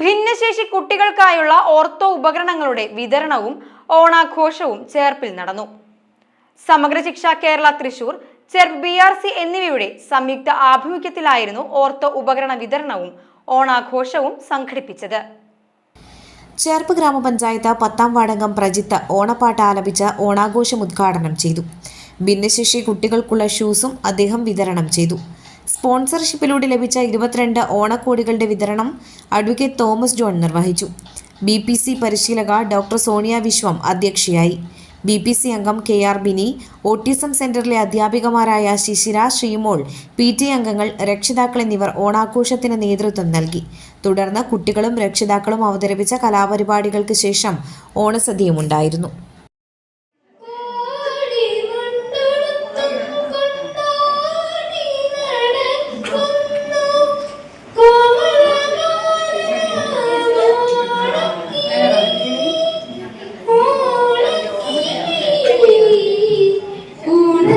ഭിന്നശേഷി കുട്ടികൾക്കായുള്ള ഓർത്തോ ഉപകരണങ്ങളുടെ വിതരണവും ഓണാഘോഷവും ചേർപ്പിൽ നടന്നു. Samagra Shiksha Kerala Thrissur Cherpu B R C എന്നിവയുടെ സംയുക്ത ആഭിമുഖ്യത്തിലായിരുന്നു ഓർത്തോ ഉപകരണ വിതരണവും ഓണാഘോഷവും സംഘടിപ്പിച്ചത്. ചേർപ്പ് ഗ്രാമപഞ്ചായത്ത് പത്താം വാടകം പ്രജിത്ത് ഓണപ്പാട്ട് ആലപിച്ച് ഓണാഘോഷം ഉദ്ഘാടനം ചെയ്തു. ഭിന്നശേഷി കുട്ടികൾക്കുള്ള ഷൂസും അദ്ദേഹം വിതരണം ചെയ്തു. സ്പോൺസർഷിപ്പിലൂടെ ലഭിച്ച ഇരുപത്തിരണ്ട് ഓണക്കോടികളുടെ വിതരണം അഡ്വക്കേറ്റ് തോമസ് ജോൺ നിർവഹിച്ചു. ബി പി സി പരിശീലക ഡോക്ടർ സോണിയ വിശ്വം അധ്യക്ഷയായി. ബി പി സി അംഗം കെ ആർ ബിനി ഓട്ടിസം സെന്ററിലെ അധ്യാപികമാരായ ശിശിര ശ്രീമോൾ പി ടി അംഗങ്ങൾ രക്ഷിതാക്കൾ എന്നിവർ ഓണാഘോഷത്തിന് നേതൃത്വം നൽകി. തുടർന്ന് കുട്ടികളും രക്ഷിതാക്കളും അവതരിപ്പിച്ച കലാപരിപാടികൾക്ക് ശേഷം ഓണസദ്യയുമുണ്ടായിരുന്നു.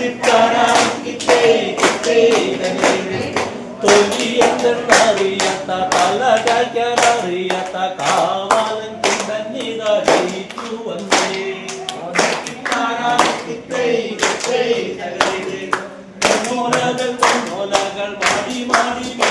വേണം പുരാണ വേണം തൊലിയെന്തെന്നറിയാത്ത തല കഴിക്കാനറിയാത്ത കാവാലൻ ചിന്തന്നിതാ ജയിച്ചു വന്നേ മോലകൾ മോലകൾ മാടി മാടി